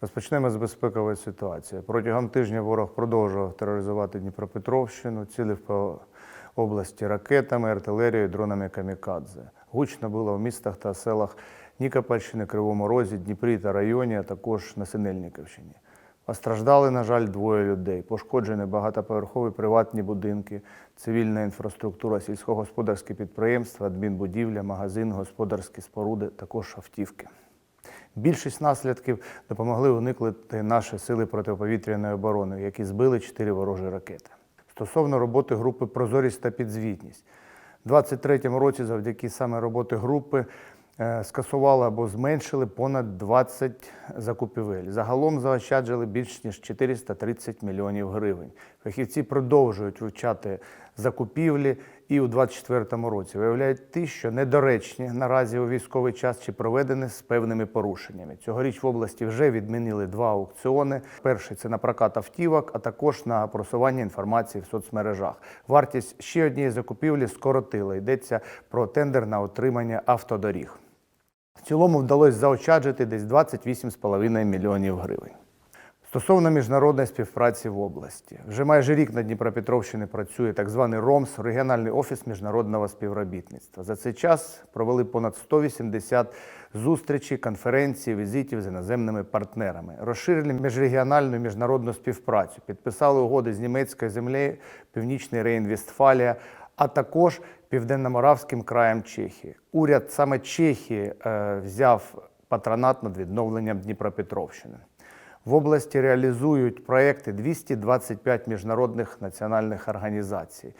Розпочнемо з безпекової ситуації. Протягом тижня ворог продовжував тероризувати Дніпропетровщину, цілив по області ракетами, артилерією, дронами камікадзе. Гучно було в містах та селах Нікопольщини, Кривому Розі, Дніпрі та районі, а також на Синельниківщині. Постраждали, на жаль, двоє людей. Пошкоджені багатоповерхові приватні будинки, цивільна інфраструктура, сільськогосподарські підприємства, адмінбудівля, магазин, господарські споруди, також автівки. Більшість наслідків допомогли уникнути наші сили протиповітряної оборони, які збили чотири ворожі ракети. Стосовно роботи групи Прозорість та підзвітність. У 2023 році завдяки саме роботи групи е, скасували або зменшили понад 20 закупівель. Загалом заощаджили більш ніж 430 мільйонів гривень. Фахівці продовжують вивчати закупівлі і у 2024 році виявляють ті, що недоречні наразі у військовий час чи проведені з певними порушеннями. Цьогоріч в області вже відмінили два аукціони. Перший це на прокат автівок, а також на просування інформації в соцмережах. Вартість ще однієї закупівлі скоротила. Йдеться про тендер на отримання автодоріг. В цілому вдалося заощаджити десь 28,5 мільйонів гривень. Стосовно міжнародної співпраці в області, вже майже рік на Дніпропетровщині працює так званий РОМС регіональний офіс міжнародного співробітництва. За цей час провели понад 180 зустрічей, конференцій, візитів з іноземними партнерами, розширили міжрегіональну міжнародну співпрацю, підписали угоди з німецькою землею, Північний Рейн-Вестфалія, а також Південно-Моравським краєм Чехії. Уряд саме Чехії е, взяв патронат над відновленням Дніпропетровщини. В області реалізують проекти 225 міжнародних національних організацій.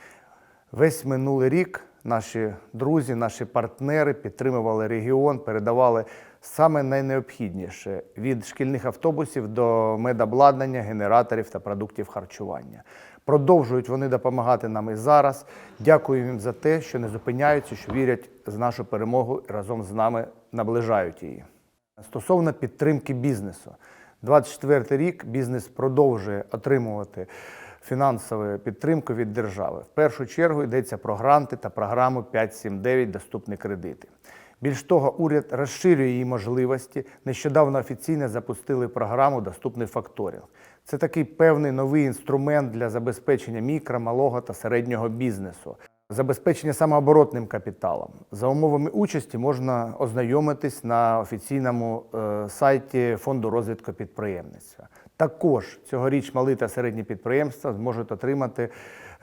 Весь минулий рік наші друзі, наші партнери підтримували регіон, передавали саме найнеобхідніше від шкільних автобусів до медобладнання, генераторів та продуктів харчування. Продовжують вони допомагати нам і зараз. Дякую їм за те, що не зупиняються, що вірять з нашу перемогу і разом з нами наближають її. Стосовно підтримки бізнесу, 24 рік бізнес продовжує отримувати фінансову підтримку від держави. В першу чергу йдеться про гранти та програму 579 доступні кредити. Більш того, уряд розширює її можливості. Нещодавно офіційно запустили програму Доступний факторинг. Це такий певний новий інструмент для забезпечення мікро, малого та середнього бізнесу. Забезпечення самооборотним капіталом. За умовами участі можна ознайомитись на офіційному е, сайті Фонду розвитку підприємництва. Також цьогоріч мали та середні підприємства зможуть отримати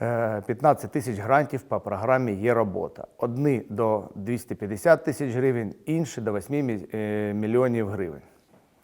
е, 15 тисяч грантів по програмі Є робота. Одні до 250 тисяч гривень, інші до 8 е, мільйонів гривень.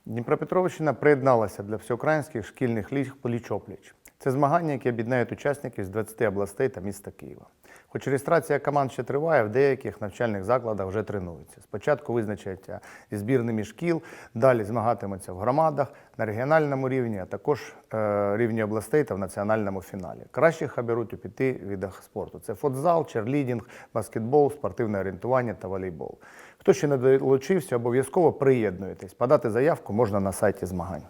Дніпропетровщина приєдналася для всеукраїнських шкільних ліг пліч-опліч. Це змагання, які об'єднають учасників з 20 областей та міста Києва. Хоч реєстрація команд ще триває, в деяких навчальних закладах вже тренуються. Спочатку визначаться зі збірними шкіл, далі змагатимуться в громадах на регіональному рівні, а також е, рівні областей та в національному фіналі. Кращих оберуть у п'яти видах спорту: це футзал, черлідінг, баскетбол, спортивне орієнтування та волейбол. Хто ще не долучився, обов'язково приєднуйтесь. Подати заявку можна на сайті змагань.